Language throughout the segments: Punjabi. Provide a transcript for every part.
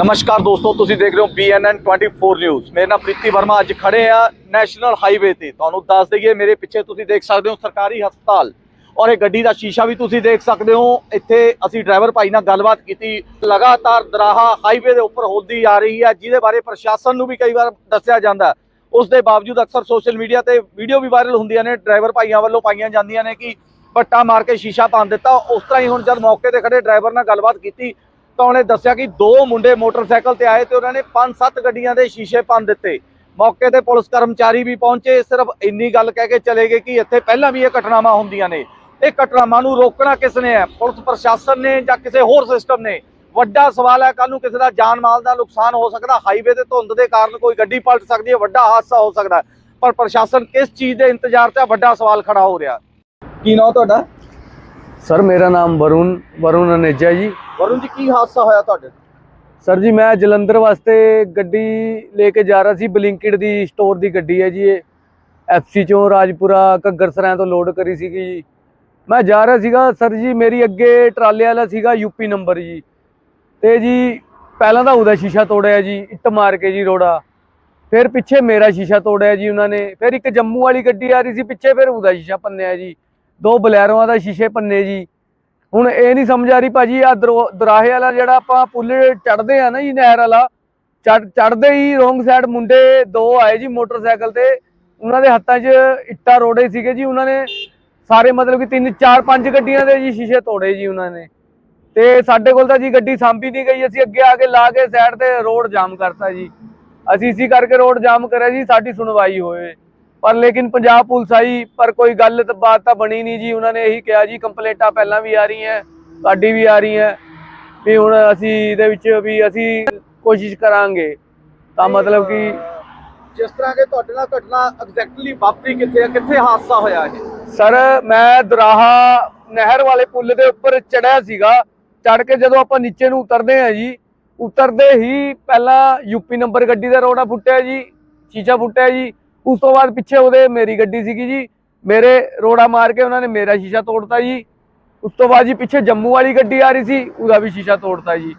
ਨਮਸਕਾਰ ਦੋਸਤੋ, ਤੁਸੀਂ ਦੇਖ ਰਹੇ ਹੋ BNN 24 ਨਿਊਜ਼ ਮੇਰੇ ਨਾਮ ਪ੍ਰੀਤੀ ਵਰਮਾ ਅੱਜ ਖੜੇ ਆ ਨੈਸ਼ਨਲ ਹਾਈਵੇ ਤੇ। ਤੁਹਾਨੂੰ ਦੱਸ ਦਈਏ, ਮੇਰੇ ਪਿੱਛੇ ਤੁਸੀਂ ਦੇਖ ਸਕਦੇ ਹੋ ਸਰਕਾਰੀ ਹਸਪਤਾਲ ਔਰ ਇਹ ਗੱਡੀ ਦਾ ਸ਼ੀਸ਼ਾ ਵੀ ਤੁਸੀਂ ਦੇਖ ਸਕਦੇ ਹੋ। ਇੱਥੇ ਅਸੀਂ ਡਰਾਈਵਰ ਭਾਈ ਨਾਲ ਗੱਲਬਾਤ ਕੀਤੀ। ਲਗਾਤਾਰ ਦਰਾਹਾ ਹਾਈਵੇ ਦੇ ਉੱਪਰ ਹੁੰਦੀ ਆ ਰਹੀ ਹੈ, ਜਿਹਦੇ ਬਾਰੇ ਪ੍ਰਸ਼ਾਸਨ ਨੂੰ ਵੀ ਕਈ ਵਾਰ ਦੱਸਿਆ ਜਾਂਦਾ ਉਸ ਦੇ ਬਾਵਜੂਦ ਅਕਸਰ ਸੋਸ਼ਲ ਮੀਡੀਆ ਤੇ ਵੀਡੀਓ ਵੀ ਵਾਇਰਲ ਹੁੰਦੀਆਂ ਨੇ, ਡਰਾਈਵਰ ਭਾਈਆਂ ਵੱਲੋਂ ਪਾਈਆਂ ਜਾਂਦੀਆਂ ਨੇ ਕਿ ਪੱਟਾ ਮਾਰ ਕੇ ਸ਼ੀਸ਼ਾ ਭੰਨ ਦਿੱਤਾ। ਉਸ ਤਰ੍ਹਾਂ ਹੀ ਹੁਣ ਜਦ ਮੌਕੇ ਤੇ ਖੜੇ ਡਰਾਈਵਰ ਨਾਲ ਗੱਲਬਾਤ ਕੀਤੀ ਤਾਂ ਉਹਨੇ ਦੱਸਿਆ ਕਿ ਦੋ ਮੁੰਡੇ ਮੋਟਰਸਾਈਕਲ ਤੇ ਆਏ ਤੇ ਉਹਨਾਂ ਨੇ ਪੰਜ ਸੱਤ ਗੱਡੀਆਂ ਦੇ ਸ਼ੀਸ਼ੇ ਭੰਨ ਦਿੱਤੇ। ਮੌਕੇ ਤੇ ਪੁਲਿਸ ਕਰਮਚਾਰੀ ਵੀ ਪਹੁੰਚੇ। ਸਿਰਫ ਇੰਨੀ ਗੱਲ ਕਹਿ ਕੇ ਚਲੇ ਗਏ ਕਿ ਇੱਥੇ ਪਹਿਲਾਂ ਵੀ ਇਹ ਘਟਨਾਵਾਂ ਹੁੰਦੀਆਂ ਨੇ। ਇਹ ਘਟਨਾਵਾਂ ਨੂੰ ਰੋਕਣਾ ਕਿਸ ਨੇ ਹੈ? ਪੁਲਿਸ ਪ੍ਰਸ਼ਾਸਨ ਨੇ ਜਾਂ ਕਿਸੇ ਹੋਰ ਸਿਸਟਮ ਨੇ? ਵੱਡਾ ਸਵਾਲ ਹੈ ਕੱਲ ਨੂੰ ਕਿਸੇ ਦਾ ਜਾਨ ਮਾਲ ਦਾ ਨੁਕਸਾਨ ਹੋ ਸਕਦਾ। ਹਾਈਵੇ ਤੇ ਧੁੰਦ ਦੇ ਕਾਰਨ ਕੋਈ ਗੱਡੀ ਪਲਟ ਸਕਦੀ ਹੈ, ਵੱਡਾ ਹਾਦਸਾ ਹੋ ਸਕਦਾ ਪਰ ਪ੍ਰਸ਼ਾਸਨ ਕਿਸ ਚੀਜ਼ ਦੇ ਇੰਤਜ਼ਾਰ 'ਚ ਵੱਡਾ ਸਵਾਲ ਖੜਾ ਹੋ ਰਿਹਾ। ਕੀ ਨਾਮ ਤੁਹਾਡਾ? ਸਰ, ਮੇਰਾ ਨਾਮ ਵਰੁਣ ਵਰੁਣ ਅਨੇਜਾ ਜੀ। ਵਰੁਣ ਜੀ, ਕੀ ਹਾਦਸਾ ਹੋਇਆ ਤੁਹਾਡੇ ਸਰ ਜੀ, ਮੈਂ ਜਲੰਧਰ ਵਾਸਤੇ ਗੱਡੀ ਲੈ ਕੇ ਜਾ ਰਿਹਾ ਸੀ, ਬਲਿੰਕਿਟ ਦੀ ਸਟੋਰ ਦੀ ਗੱਡੀ ਹੈ ਜੀ ਇਹ। ਐਫਸੀ ਚੋਂ ਰਾਜਪੁਰਾ ਘੱਗਰ ਸਰਾਂ ਤੋਂ ਲੋਡ ਕਰੀ ਸੀਗੀ ਜੀ। ਮੈਂ ਜਾ ਰਿਹਾ ਸੀਗਾ, ਸਰ ਜੀ, ਮੇਰੀ ਅੱਗੇ ਟਰਾਲੇ ਵਾਲਾ ਸੀਗਾ ਯੂਪੀ ਨੰਬਰ ਜੀ। ਤੇ ਜੀ, ਪਹਿਲਾਂ ਤਾਂ ਉਹਦਾ ਸ਼ੀਸ਼ਾ ਤੋੜਿਆ ਜੀ, ਇੱਟ ਮਾਰ ਕੇ ਜੀ ਰੋੜਾ। ਫਿਰ ਪਿੱਛੇ ਮੇਰਾ ਸ਼ੀਸ਼ਾ ਤੋੜਿਆ ਜੀ ਉਹਨਾਂ ਨੇ। ਫਿਰ ਇੱਕ ਜੰਮੂ ਵਾਲੀ ਗੱਡੀ ਆ ਰਹੀ ਸੀ, ਪਿੱਛੇ ਫਿਰ ਉਹਦਾ ਸ਼ੀਸ਼ਾ ਪੰਨਿਆ ਜੀ। ਦੋ ਬਲੈਰੋਆਂ ਦਾ ਸ਼ੀਸ਼ੇ ਪੰਨੇ ਜੀ। ਹੁਣ ਇਹ ਨਹੀਂ ਸਮਝ ਆ ਰਹੀ ਭਾਜੀ ਆ ਦਰਾਹੇ ਵਾਲਾ ਜਿਹੜਾ ਆਪਾਂ ਪੁੱਲ ਚੜਦੇ ਆ ਨਾ ਜੀ, ਨਹਿਰ ਵਾਲਾ ਚੜਦੇ ਹੀ ਰੋਂਗ ਸਾਈਡ ਮੁੰਡੇ ਦੋ ਆਏ ਜੀ ਮੋਟਰਸਾਈਕਲ ਤੇ, ਉਹਨਾਂ ਦੇ ਹੱਥਾਂ 'ਚ ਇੱਟਾਂ ਰੋੜੇ ਸੀਗੇ ਜੀ, ਉਹਨਾਂ ਨੇ ਸਾਰੇ ਮਤਲਬ ਕਿ ਤਿੰਨ, ਚਾਰ, ਪੰਜ ਗੱਡੀਆਂ ਦੇ ਜੀ ਸ਼ੀਸ਼ੇ ਤੋੜੇ ਜੀ ਉਹਨਾਂ ਨੇ। ਤੇ ਸਾਡੇ ਕੋਲ ਤਾਂ ਜੀ ਗੱਡੀ ਸਾਂਭੀ ਨਹੀਂ ਗਈ, ਅਸੀਂ ਅੱਗੇ ਆ ਕੇ ਲਾ ਕੇ ਸਾਈਡ ਤੇ ਰੋਡ ਜਾਮ ਕਰਤਾ ਜੀ। ਅਸੀਂ ਇਸੀ ਕਰਕੇ ਰੋਡ ਜਾਮ ਕਰਿਆ ਜੀ, ਸਾਡੀ ਸੁਣਵਾਈ ਹੋਏ ਪਰ ਲੇਕਿਨ ਪੰਜਾਬ ਪੁਲਿਸ ਆਈ ਪਰ ਕੋਈ ਗੱਲ ਤਾਂ ਬਾਤ ਤਾਂ ਬਣੀ ਨਹੀਂ ਜੀ। ਉਹਨਾਂ ਨੇ ਇਹੀ ਕਿਹਾ ਜੀ ਕੰਪਲੇਂਟਾਂ ਪਹਿਲਾਂ ਵੀ ਆ ਰਹੀਆਂ ਸਾਡੀ ਵੀ ਆ ਰਹੀਆਂ। ਵੀ ਹੁਣ ਅਸੀਂ ਇਹਦੇ ਵਿੱਚ ਵੀ ਅਸੀਂ ਕੋਸ਼ਿਸ਼ ਕਰਾਂਗੇ। ਤਾਂ ਮਤਲਬ ਕਿ ਜਿਸ ਤਰ੍ਹਾਂ ਕਿ ਤੁਹਾਡੇ ਨਾਲ ਘਟਨਾ ਐਗਜ਼ੈਕਟਲੀ ਵਾਪਰੀ ਕਿੱਥੇ ਹੈ ਕਿੱਥੇ ਹਾਦਸਾ ਹੋਇਆ ਇਹ? ਸਰ ਮੈਂ ਦੁਰਾਹਾ ਨਹਿਰ ਵਾਲੇ ਪੁੱਲ ਦੇ ਉੱਪਰ ਚੜਿਆ ਸੀਗਾ। ਚੜ ਕੇ ਜਦੋਂ ਆਪਾਂ ਨੀਚੇ ਨੂੰ ਉਤਰਦੇ ਆ ਜੀ ਉਤਰਦੇ ਹੀ ਪਹਿਲਾਂ ਯੂਪੀ ਨੰਬਰ ਗੱਡੀ ਦਾ ਰੋੜਾ ਫੁੱਟਿਆ ਜੀ ਸ਼ੀਸ਼ਾ ਫੁੱਟਿਆ ਜੀ। ਉਸ ਤੋਂ ਬਾਅਦ ਪਿੱਛੇ ਉਹਦੇ ਮੇਰੀ ਗੱਡੀ ਸੀਗੀ ਜੀ ਮੇਰੇ ਰੋੜਾ ਮਾਰ ਕੇ ਉਹਨਾਂ ਨੇ ਮੇਰਾ ਸ਼ੀਸ਼ਾ ਤੋੜਤਾ ਜੀ। ਉਸ ਤੋਂ ਬਾਅਦ ਜੀ ਪਿੱਛੇ ਜੰਮੂ ਵਾਲੀ ਗੱਡੀ ਆ ਰਹੀ ਸੀ ਉਹਦਾ ਵੀ ਸ਼ੀਸ਼ਾ ਤੋੜਤਾ ਜੀ।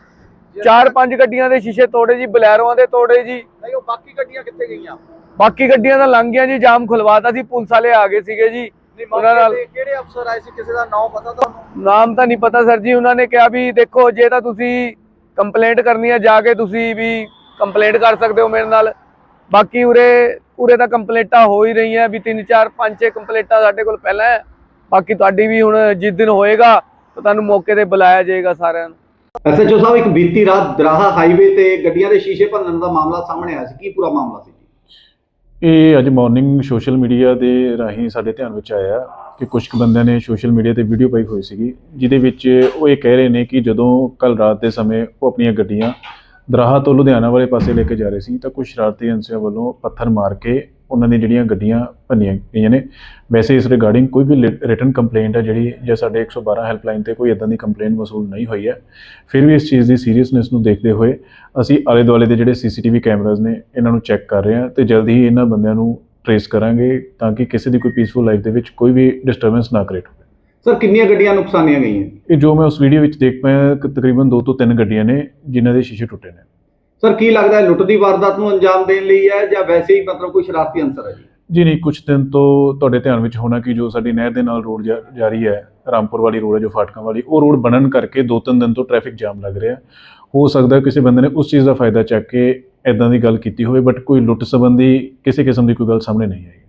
ਚਾਰ ਪੰਜ ਗੱਡੀਆਂ ਦੇ ਸ਼ੀਸ਼ੇ ਤੋੜੇ ਜੀ ਬਲੈਰੋਆਂ ਦੇ ਤੋੜੇ ਜੀ। ਨਹੀਂ ਉਹ ਬਾਕੀ ਗੱਡੀਆਂ ਕਿੱਥੇ ਗਈਆਂ? ਬਾਕੀ ਗੱਡੀਆਂ ਦਾ ਲੰਘ ਗਿਆ ਜੀ ਜਾਮ ਖੁਲਵਾਤਾ ਸੀ ਪੁਲਿਸ ਵਾਲੇ ਆ ਗਏ ਸੀਗੇ ਜੀ। ਉਹਨਾਂ ਨਾਲ- ਤੇ ਕਿਹੜੇ ਅਫਸਰ ਆਏ ਸੀ? ਕਿਸੇ ਦਾ ਨਾਮ ਪਤਾ ਤੁਹਾਨੂੰ? ਨਾਮ ਤਾਂ ਨਹੀਂ ਪਤਾ ਸਰ ਜੀ ਉਹਨਾਂ ਨੇ ਕਿਹਾ ਵੀ ਦੇਖੋ ਜੇ ਤਾਂ ਤੁਸੀਂ ਕੰਪਲੇਂਟ ਕਰਨੀ ਹੈ ਜਾ ਕੇ ਤੁਸੀਂ ਵੀ ਕੰਪਲੇਂਟ ਕਰ ਸਕਦੇ ਹੋ ਮੇਰੇ ਨਾਲ। ਬਾਕੀ ਉਰੇ ਉਰੇ ਤਾਂ ਕੰਪਲੇਂਟਾਂ ਹੋ ਹੀ ਰਹੀਆਂ ਵੀ 3 4 5 6 ਕੰਪਲੇਂਟਾਂ ਸਾਡੇ ਕੋਲ ਪਹਿਲਾਂ ਹੈ। ਬਾਕੀ ਤੁਹਾਡੀ ਵੀ ਹੁਣ ਜਿਸ ਦਿਨ ਹੋਏਗਾ ਤਾਂ ਤੁਹਾਨੂੰ ਮੌਕੇ ਤੇ ਬੁਲਾਇਆ ਜਾਏਗਾ ਸਾਰਿਆਂ ਨੂੰ। ਐਸਐਚਓ ਸਾਹਿਬ ਇੱਕ ਬੀਤੀ ਰਾਤ ਦਰਾਹਾ ਹਾਈਵੇ ਤੇ ਗੱਡੀਆਂ ਦੇ ਸ਼ੀਸ਼ੇ ਭੰਨਣ ਦਾ ਮਾਮਲਾ ਸਾਹਮਣੇ ਆਇਆ ਸੀ। ਕੀ ਪੂਰਾ ਮਾਮਲਾ ਸੀ? ਇਹ ਅੱਜ ਮਾਰਨਿੰਗ ਸੋਸ਼ਲ ਮੀਡੀਆ ਦੇ ਰਾਹੀਂ ਸਾਡੇ ਧਿਆਨ ਵਿੱਚ ਆਇਆ ਕਿ ਕੁਝ ਕੁ ਬੰਦਿਆਂ ਨੇ ਸੋਸ਼ਲ ਮੀਡੀਆ ਤੇ ਵੀਡੀਓ ਪਾਈ ਹੋਈ ਸੀਗੀ ਜਿਹਦੇ ਵਿੱਚ ਉਹ ਇਹ ਕਹਿ ਰਹੇ ਨੇ ਕਿ ਜਦੋਂ ਕੱਲ ਰਾਤ ਦੇ ਸਮੇਂ ਉਹ ਆਪਣੀਆਂ ਗੱਡੀਆਂ ਦਰਾਹਾ ਤੋਂ ਲੁਧਿਆਣਾ ਵਾਲੇ ਪਾਸੇ ਲੈ ਕੇ ਜਾ ਰਹੇ ਸੀ ਤਾਂ ਕੁਝ ਸ਼ਰਾਰਤੀ ਅਨਸਰਾਂ ਵੱਲੋਂ ਪੱਥਰ ਮਾਰ ਕੇ ਉਹਨਾਂ ਦੀ ਜਿਹੜੀਆਂ ਗੱਡੀਆਂ ਭੰਨੀਆਂ ਗਈਆਂ ਨੇ। ਵੈਸੇ ਇਸ ਰਿਗਾਰਡਿੰਗ ਕੋਈ ਵੀ ਰਿਟਨ ਕੰਪਲੇਂਟ ਹੈ ਜਿਹੜੀ ਜਾਂ ਸਾਡੇ 112 ਹੈਲਪਲਾਈਨ ਤੇ ਕੋਈ ਇਦਾਂ ਦੀ ਕੰਪਲੇਂਟ ਵਸੂਲ ਨਹੀਂ ਹੋਈ ਹੈ। ਫਿਰ ਵੀ ਇਸ ਚੀਜ਼ ਦੀ ਸੀਰੀਅਸਨੈਸ ਨੂੰ ਦੇਖਦੇ ਹੋਏ ਅਸੀਂ ਆਲੇ ਦੁਆਲੇ ਦੇ ਜਿਹੜੇ ਸੀਸੀਟੀਵੀ ਕੈਮਰਾਜ਼ ਨੇ ਇਹਨਾਂ ਨੂੰ ਚੈੱਕ ਕਰ ਰਹੇ ਹਾਂ ਤੇ ਜਲਦੀ ਹੀ ਇਹਨਾਂ ਬੰਦਿਆਂ ਨੂੰ ਟਰੇਸ ਕਰਾਂਗੇ ਤਾਂ ਕਿ ਕਿਸੇ ਦੀ ਕੋਈ ਪੀਸਫੁਲ ਲਾਈਫ ਦੇ ਵਿੱਚ ਕੋਈ ਵੀ ਡਿਸਟਰਬੈਂਸ ਨਾ ਕ੍ਰੀਏਟ ਸਰ ਕਿੰਨੀਆਂ ਗੱਡੀਆਂ ਨੁਕਸਾਨੀਆਂ ਗਈਆਂ? ਇਹ ਜੋ ਮੈਂ ਉਸ ਵੀਡੀਓ ਵਿੱਚ ਦੇਖ ਪਾਇਆ ਕਿ ਤਕਰੀਬਨ 2 ਤੋਂ 3 ਗੱਡੀਆਂ ਨੇ ਜਿਨ੍ਹਾਂ ਦੇ ਸ਼ੀਸ਼ੇ ਟੁੱਟੇ ਨੇ। ਸਰ ਕੀ ਲੱਗਦਾ ਹੈ ਲੁੱਟ ਦੀ ਵਾਰਦਾਤ ਨੂੰ ਅੰਜਾਮ ਦੇਣ ਲਈ ਹੈ ਜਾਂ ਵੈਸੇ ਹੀ ਮਤਲਬ ਕੋਈ ਸ਼ਰਾਰਤੀ ਅੰਸਰ ਹੈ ਜੀ? ਜੀ ਨਹੀਂ ਕੁਝ ਦਿਨ ਤੋਂ ਤੁਹਾਡੇ ਧਿਆਨ ਵਿੱਚ ਹੋਣਾ ਕਿ ਜੋ ਸਾਡੀ ਨਹਿਰ ਦੇ ਨਾਲ ਰੋਡ ਜਾਰੀ ਹੈ ਰਾਮਪੁਰ ਵਾਲੀ ਰੋਡ ਹੈ ਜੋ ਫਾਟਕਾਂ ਵਾਲੀ ਉਹ ਰੋਡ ਬਣਨ ਕਰਕੇ ਦੋ ਤਿੰਨ ਦਿਨ ਤੋਂ ਟ੍ਰੈਫਿਕ ਜਾਮ ਲੱਗ ਰਿਹਾ। ਹੋ ਸਕਦਾ ਕਿਸੇ ਬੰਦੇ ਨੇ ਉਸ ਚੀਜ਼ ਦਾ ਫਾਇਦਾ ਚੱਕ ਕੇ ਇਦਾਂ ਦੀ ਗੱਲ ਕੀਤੀ ਹੋਵੇ ਬਟ ਕੋਈ ਲੁੱਟ ਸੰਬੰਧੀ ਕਿਸੇ ਕਿਸਮ ਦੀ ਕੋਈ ਗੱਲ ਸਾਹਮਣੇ ਨਹੀਂ ਆਈ।